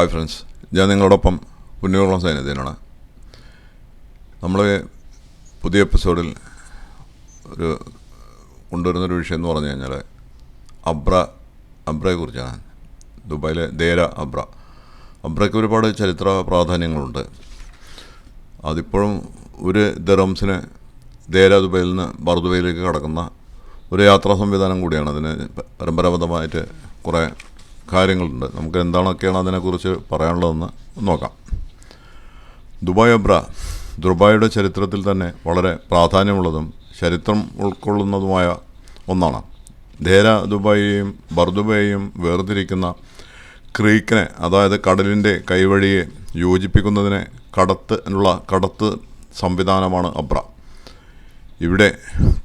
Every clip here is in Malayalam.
ഹായ് ഫ്രണ്ട്സ് ഞാൻ നിങ്ങളോടൊപ്പം പുണ്യകുളം സൈന്യത്തിനാണ്. നമ്മൾ പുതിയ എപ്പിസോഡിൽ ഒരു കൊണ്ടുവരുന്നൊരു വിഷയം എന്ന് പറഞ്ഞു കഴിഞ്ഞാൽ അബ്ര അബ്രയെക്കുറിച്ചാണ് ദുബായിലെ ദേര അബ്ര. അബ്രയ്ക്ക് ഒരുപാട് ചരിത്ര പ്രാധാന്യങ്ങളുണ്ട്. അതിപ്പോഴും ഒരു ദറംസിന് ദേര ദുബൈയിൽ നിന്ന് ബർദുബൈയിലേക്ക് കടക്കുന്ന ഒരു യാത്രാ സംവിധാനം കൂടിയാണ് അതിന് പരമ്പരാഗതമായിട്ട് കുറേ കാര്യങ്ങളുണ്ട്. നമുക്ക് എന്താണൊക്കെയാണ് അതിനെക്കുറിച്ച് പറയാനുള്ളതെന്ന് നോക്കാം. ദുബായ് അബ്ര ദുബായുടെ ചരിത്രത്തിൽ തന്നെ വളരെ പ്രാധാന്യമുള്ളതും ചരിത്രം ഉൾക്കൊള്ളുന്നതുമായ ഒന്നാണ്. ധേര ദുബായിയെയും ബർദുബയെയും വേർതിരിക്കുന്ന ക്രീക്കിനെ അതായത് കടലിന്റെ കൈവഴിയെ യോജിപ്പിക്കുന്നതിനെ കടത്തിനുള്ള കടത്ത് സംവിധാനമാണ് അബ്ര. ഇവിടെ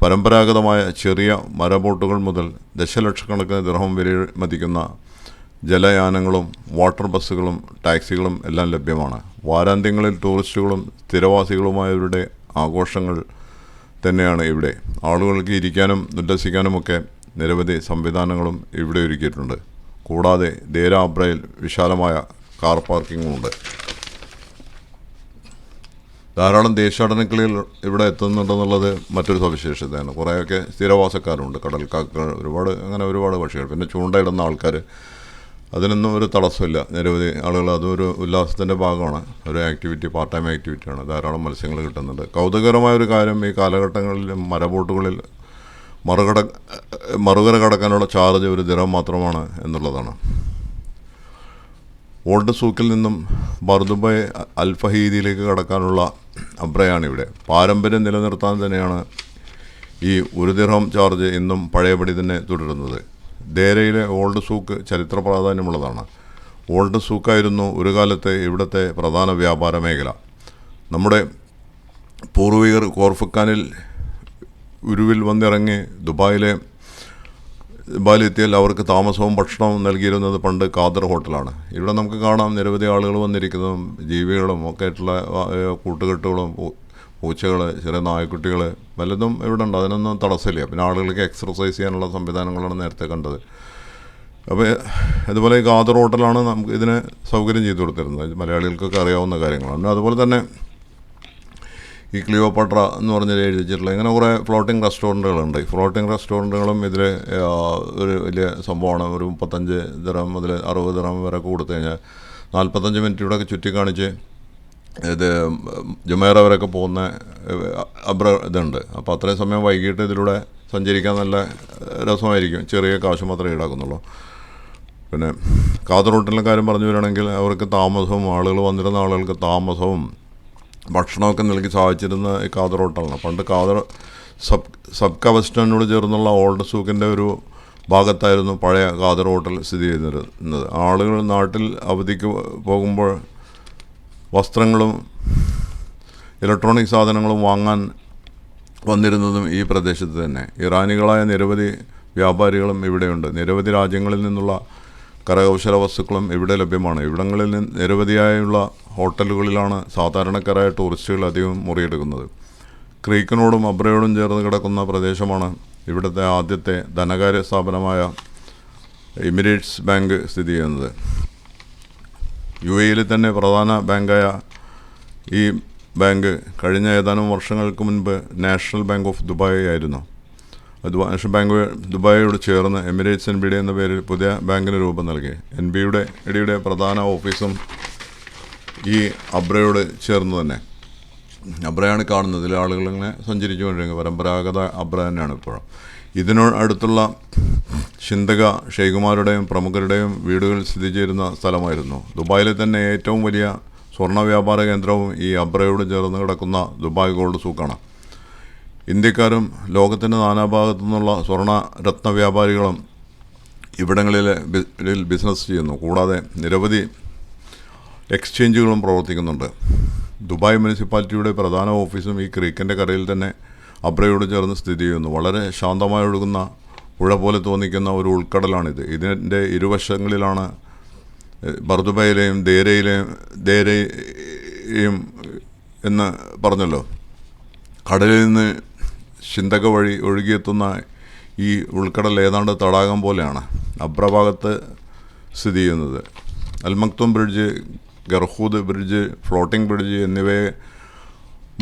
പരമ്പരാഗതമായ ചെറിയ മരബോട്ടുകൾ മുതൽ ദശലക്ഷക്കണക്കിന് ദിർഹം വിലമതിക്കുന്ന ജലയാനങ്ങളും വാട്ടർ ബസ്സുകളും ടാക്സികളും എല്ലാം ലഭ്യമാണ്. വാരാന്ത്യങ്ങളിൽ ടൂറിസ്റ്റുകളും സ്ഥിരവാസികളുമായവരുടെ ആഘോഷങ്ങൾ തന്നെയാണ് ഇവിടെ. ആളുകൾക്ക് ഇരിക്കാനും ഉല്ലസിക്കാനുമൊക്കെ നിരവധി സംവിധാനങ്ങളും ഇവിടെ ഒരുക്കിയിട്ടുണ്ട്. കൂടാതെ ദേരാബ്രയിൽ വിശാലമായ കാർ പാർക്കിങ്ങുമുണ്ട്. ധാരാളം ദേശാടനക്കിളികൾ ഇവിടെ എത്തുന്നുണ്ടെന്നുള്ളത് മറ്റൊരു സവിശേഷതയാണ്. കുറേയൊക്കെ സ്ഥിരവാസക്കാരുണ്ട്. കടൽക്കാക്കൾ ഒരുപാട് അങ്ങനെ ഒരുപാട് പക്ഷികൾ. പിന്നെ ചൂണ്ടയിടുന്ന ആൾക്കാർ അതിനൊന്നും ഒരു തടസ്സമില്ല. നിരവധി ആളുകൾ അതൊരു ഉല്ലാസത്തിന്റെ ഭാഗമാണ്. ഒരു ആക്ടിവിറ്റി പാർട്ട് ടൈം ആക്ടിവിറ്റിയാണ് ധാരാളം മത്സ്യങ്ങൾ കിട്ടുന്നുണ്ട്. കൗതുകകരമായ ഒരു കാര്യം ഈ കാലഘട്ടങ്ങളിൽ മരബോട്ടുകളിൽ മറുകട മറുകര കടക്കാനുള്ള ചാർജ് ഒരു ദിനം മാത്രമാണ് എന്നുള്ളതാണ്. ഓൾഡ് സൂക്കിൽ നിന്നും ബർദുബൈ അൽഫഹീദിയിലേക്ക് കടക്കാനുള്ള അബ്രയാണ് ഇവിടെ പാരമ്പര്യം നിലനിർത്താൻ തന്നെയാണ് ഈ ഒരു ദിർഹം ചാർജ് ഇന്നും പഴയപടി തന്നെ തുടരുന്നത്. ദേരയിലെ ഓൾഡ് സൂക്ക് ചരിത്ര പ്രാധാന്യമുള്ളതാണ്. ഓൾഡ് സൂക്കായിരുന്നു ഒരു കാലത്തെ ഇവിടുത്തെ പ്രധാന വ്യാപാര മേഖല. നമ്മുടെ പൂർവികർ കോർഫുക്കാനിൽ ഉരുവിൽ വന്നിറങ്ങി ദുബായിലെ ദുബായിലെത്തിയാൽ അവർക്ക് താമസവും ഭക്ഷണവും നൽകിയിരുന്നത് പണ്ട് കാദർ ഹോട്ടലാണ്. ഇവിടെ നമുക്ക് കാണാം നിരവധി ആളുകൾ വന്നിരിക്കുന്നതും ജീവികളും ഒക്കെ ആയിട്ടുള്ള കൂട്ടുകെട്ടുകളും പൂച്ചകൾ ചെറിയ നായ്ക്കുട്ടികൾ വല്ലതും ഇവിടെ ഉണ്ട്. അതിനൊന്നും തടസ്സമില്ല. പിന്നെ ആളുകൾക്ക് എക്സർസൈസ് ചെയ്യാനുള്ള സംവിധാനങ്ങളാണ് നേരത്തെ കണ്ടത്. അപ്പോൾ അതുപോലെ ഈ ഗാദർ ഹോട്ടലാണ് നമുക്ക് ഇതിന് സൗകര്യം ചെയ്തു കൊടുത്തിരുന്നത്. മലയാളികൾക്കൊക്കെ അറിയാവുന്ന കാര്യങ്ങളാണ്. അതുപോലെ തന്നെ ഈ ക്ലിയോപാട്ര എന്ന് പറഞ്ഞ എഴുതിച്ചിട്ടുള്ള ഇങ്ങനെ കുറേ ഫ്ലോട്ടിംഗ് റെസ്റ്റോറന്റുകളുണ്ട് ഈ ഫ്ലോട്ടിംഗ് റെസ്റ്റോറന്റുകളും ഇതിൽ ഒരു വലിയ സംഭവമാണ്. ഒരു മുപ്പത്തഞ്ച് ദിറം മുതൽ അറുപത് ദിറം വരെ കൊടുത്തു കഴിഞ്ഞാൽ നാൽപ്പത്തഞ്ച് മിനിറ്റ് ഇവിടെയൊക്കെ ചുറ്റിക്കാണിച്ച് ഇത് ജുമേറ വരെയൊക്കെ പോകുന്ന അബ്ര ഇതുണ്ട്. അപ്പോൾ അത്രയും സമയം വൈകിട്ട് ഇതിലൂടെ സഞ്ചരിക്കാൻ നല്ല രസമായിരിക്കും. ചെറിയ കാശ് മാത്രമേ ഈടാക്കുന്നുള്ളൂ. പിന്നെ കാതർ റൂട്ടിലെ കാര്യം പറഞ്ഞു വരികയാണെങ്കിൽ അവർക്ക് താമസവും ആളുകൾ വന്നിരുന്ന ആളുകൾക്ക് താമസവും ഭക്ഷണമൊക്കെ നൽകി സഹായിച്ചിരുന്ന ഈ ഹോട്ടലാണ് പണ്ട് കാതർ സബ് സബ് കവസ്റ്റനോട് ചേർന്നുള്ള ഓൾഡ് സൂക്കിന്റെ ഒരു ഭാഗത്തായിരുന്നു പഴയ കാതർ ഹോട്ടൽ സ്ഥിതി ചെയ്തിരുന്നത് ആളുകൾ നാട്ടിൽ അവധിക്ക് പോകുമ്പോൾ വസ്ത്രങ്ങളും ഇലക്ട്രോണിക് സാധനങ്ങളും വാങ്ങാൻ വന്നിരുന്നതും ഈ പ്രദേശത്ത് തന്നെ. ഇറാനികളായ നിരവധി വ്യാപാരികളും ഇവിടെയുണ്ട്. നിരവധി രാജ്യങ്ങളിൽ നിന്നുള്ള കരകൗശല വസ്തുക്കളും ഇവിടെ ലഭ്യമാണ്. ഇവിടങ്ങളിൽ നിന്ന് നിരവധിയായുള്ള ഹോട്ടലുകളിലാണ് സാധാരണക്കാരായ ടൂറിസ്റ്റുകൾ അധികം മുറിയെടുക്കുന്നത്. ക്രീക്കിനോടും അബ്രയോടും ചേർന്ന് കിടക്കുന്ന പ്രദേശമാണ് ഇവിടുത്തെ ആദ്യത്തെ ധനകാര്യ സ്ഥാപനമായ എമിറേറ്റ്സ് ബാങ്ക് സ്ഥിതി ചെയ്യുന്നത്. യു എയിൽ തന്നെ പ്രധാന ബാങ്കായ ഈ ബാങ്ക് കഴിഞ്ഞ ഏതാനും വർഷങ്ങൾക്ക് മുൻപ് നാഷണൽ ബാങ്ക് ഓഫ് ദുബായ് ആയിരുന്നു. നാഷണൽ ബാങ്ക് ദുബായിയോട് ചേർന്ന് എമിറേറ്റ്സ് എൻ ബി ഡി എന്ന പേരിൽ പുതിയ ബാങ്കിന് രൂപം നൽകി. എൻ ബിയുടെ ഇടിയുടെ പ്രധാന ഓഫീസും ഈ അബ്രയോട് ചേർന്ന് തന്നെ. അബ്രയാണ് കാണുന്നത്. ഇതിൽ ആളുകൾ ഇങ്ങനെ സഞ്ചരിച്ചുകൊണ്ടിരിക്കുന്നത് പരമ്പരാഗത അബ്ര തന്നെയാണ് ഇപ്പോഴും. ഇതിനോട് അടുത്തുള്ള ചിന്തക ഷെയ്ഖുമാരുടെയും പ്രമുഖരുടെയും വീടുകൾ സ്ഥിതി ചെയ്യുന്ന സ്ഥലമായിരുന്നു. ദുബായിലെ തന്നെ ഏറ്റവും വലിയ സ്വർണ വ്യാപാര കേന്ദ്രവും ഈ അബ്രയോട് ചേർന്ന് കിടക്കുന്ന ദുബായ് ഗോൾഡ് സൂക്കാണ്. ഇന്ത്യക്കാരും ലോകത്തിന്റെ നാനാഭാഗത്തു നിന്നുള്ള സ്വർണ രത്ന വ്യാപാരികളും ഇവിടങ്ങളിൽ ബിസിനസ് ചെയ്യുന്നു. കൂടാതെ നിരവധി എക്സ്ചേഞ്ചുകളും പ്രവർത്തിക്കുന്നുണ്ട്. ദുബായ് മുനിസിപ്പാലിറ്റിയുടെ പ്രധാന ഓഫീസും ഈ ക്രീക്കിന്റെ കരയിൽ തന്നെ അബ്രയോട് ചേർന്ന് സ്ഥിതി ചെയ്യുന്നു. വളരെ ശാന്തമായി ഒഴുകുന്ന പുഴ പോലെ തോന്നിക്കുന്ന ഒരു ഉൾക്കടലാണിത്. ഇതിന്റെ ഇരുവശങ്ങളിലാണ് ബർദുബയിലെയും ദേരയിലെയും ദേരയും എന്ന് പറഞ്ഞല്ലോ. കടലിൽ നിന്ന് ചിന്തക വഴി ഒഴുകിയെത്തുന്ന ഈ ഉൾക്കടൽ ഏതാണ്ട് തടാകം പോലെയാണ് അബ്രഭാഗത്ത് സ്ഥിതി ചെയ്യുന്നത്. Al Maktoum bridge Garhoud bridge floating bridge എന്നിവയെ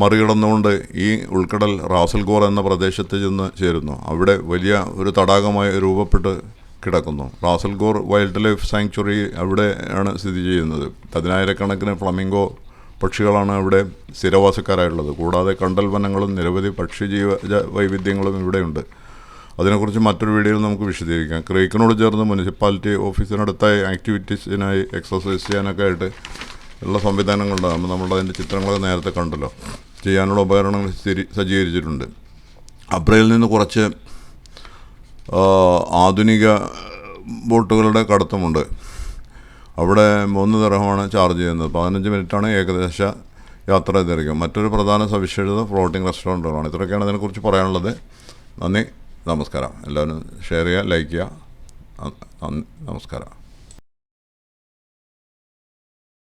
മറികടന്നുകൊണ്ട് ഈ ഉൾക്കടൽ റാസൽഗോർ എന്ന പ്രദേശത്ത് ചെന്ന് ചേരുന്നു. അവിടെ വലിയ ഒരു തടാകമായി രൂപപ്പെട്ട് കിടക്കുന്നു. റാസൽഗോർ വൈൽഡ് ലൈഫ് സാങ്ച്വറി അവിടെയാണ് സ്ഥിതി ചെയ്യുന്നത്. പതിനായിരക്കണക്കിന് ഫ്ലമിംഗോ പക്ഷികളാണ് അവിടെ സ്ഥിരവാസക്കാരായിട്ടുള്ളത് കൂടാതെ കണ്ടൽ വനങ്ങളും നിരവധി പക്ഷിജീവ വൈവിധ്യങ്ങളും ഇവിടെയുണ്ട്. അതിനെക്കുറിച്ച് മറ്റൊരു വീഡിയോയിൽ നമുക്ക് വിശദീകരിക്കാം. ക്രീക്കിനോട് ചേർന്ന് മുനിസിപ്പാലിറ്റി ഓഫീസിനടുത്തായി ആക്ടിവിറ്റീസിനായി എക്സസൈസ് ചെയ്യാനൊക്കെ ആയിട്ട് ഉള്ള സംവിധാനങ്ങളുണ്ടാകുമ്പോൾ നമ്മൾ അതിന്റെ ചിത്രങ്ങളൊക്കെ നേരത്തെ കണ്ടല്ലോ. ചെയ്യാനുള്ള ഉപകരണങ്ങൾ സജ്ജീകരിച്ചിട്ടുണ്ട്. അബ്രയിൽ നിന്ന് കുറച്ച് ആധുനിക ബോട്ടുകളുടെ കടത്തമുണ്ട്. അവിടെ മൂന്ന് തരമാണ് ചാർജ് ചെയ്യുന്നത്. പതിനഞ്ച് മിനിറ്റാണ് ഏകദേശ യാത്ര ദൈർഘ്യം മറ്റൊരു പ്രധാന സവിശേഷത ഫ്ലോട്ടിംഗ് റെസ്റ്റോറന്റുകളാണ്. ഇത്രയൊക്കെയാണ് അതിനെക്കുറിച്ച് പറയാനുള്ളത്. നന്ദി. നമസ്കാരം. എല്ലാവരും ഷെയർ ചെയ്യുക ലൈക്ക് ചെയ്യുക. നമസ്കാരം.